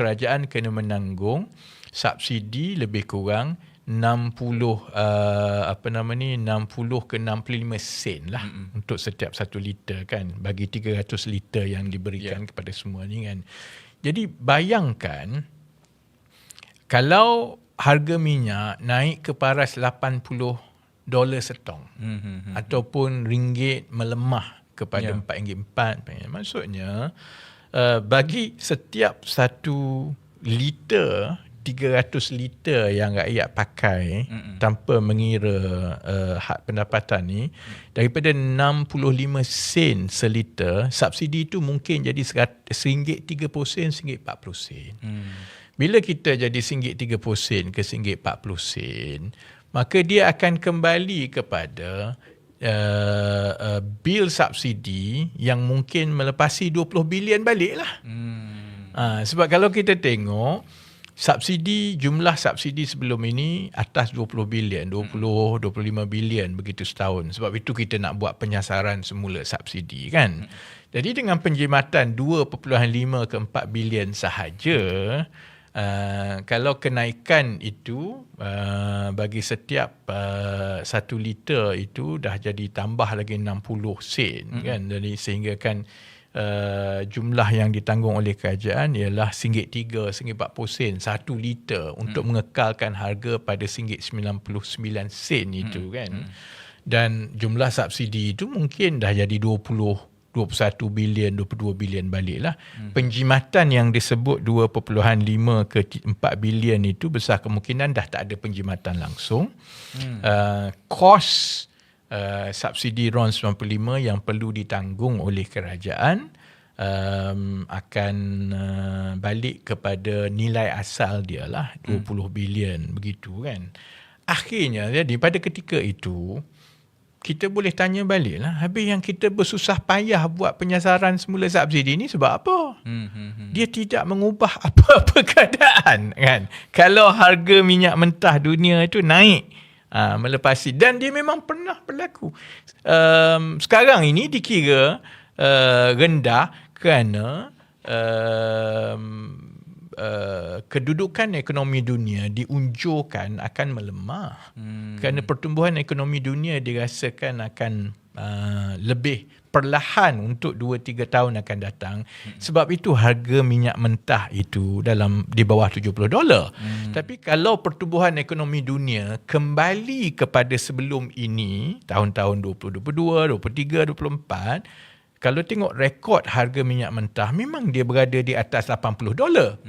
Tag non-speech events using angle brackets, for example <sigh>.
kerajaan kena menanggung subsidi lebih kurang 60 uh, apa nama ni 60 ke 65 sen lah mm-hmm. untuk setiap satu liter kan bagi 300 liter yang diberikan yeah. kepada semua ni kan. Jadi bayangkan kalau harga minyak naik ke paras 80 dolar setong mm-hmm. ataupun ringgit melemah kepada yeah. RM4.4 maksudnya uh, bagi setiap satu liter 300 liter yang rakyat pakai Mm-mm. tanpa mengira uh, hak pendapatan ni mm. daripada 65 sen seliter subsidi itu mungkin jadi RM1.30 sen RM1.40 sen mm. bila kita jadi RM1.30 sen ke RM1.40 sen maka dia akan kembali kepada uh, uh, bil subsidi yang mungkin melepasi 20 bilion balik lah mm. uh, sebab kalau kita tengok subsidi jumlah subsidi sebelum ini atas 20 bilion 20 25 bilion begitu setahun. Sebab itu kita nak buat penyasaran semula subsidi kan? Jadi dengan penjimatan 2.5 ke 4 bilion sahaja Uh, kalau kenaikan itu uh, bagi setiap uh, satu liter itu dah jadi tambah lagi 60 sen mm-hmm. kan jadi sehingga kan uh, jumlah yang ditanggung oleh kerajaan ialah RM1.3, RM1.40 sen satu liter hmm. untuk mengekalkan harga pada RM1.99 sen itu hmm. kan. Hmm. Dan jumlah subsidi itu mungkin dah jadi 20 21 bilion, 22 bilion baliklah. Hmm. Penjimatan yang disebut 2.5 ke 4 bilion itu besar kemungkinan dah tak ada penjimatan langsung. Hmm. Uh, uh, subsidi RON 95 yang perlu ditanggung oleh kerajaan um, akan uh, balik kepada nilai asal dia lah 20 hmm. bilion begitu kan akhirnya jadi pada ketika itu kita boleh tanya balik lah habis yang kita bersusah payah buat penyasaran semula subsidi ni sebab apa hmm, hmm, hmm. dia tidak mengubah <laughs> apa-apa keadaan kan kalau harga minyak mentah dunia itu naik uh, melepasi dan dia memang pernah berlaku. Um, sekarang ini dikira uh, rendah kerana um, uh, kedudukan ekonomi dunia diunjurkan akan melemah. Hmm. Kerana pertumbuhan ekonomi dunia dirasakan akan uh, lebih perlahan untuk 2-3 tahun akan datang. Hmm. Sebab itu harga minyak mentah itu dalam di bawah 70 dolar. Hmm. Tapi kalau pertumbuhan ekonomi dunia kembali kepada sebelum ini, tahun-tahun 2022, 2023, 2024, kalau tengok rekod harga minyak mentah memang dia berada di atas 80 dolar. Hmm.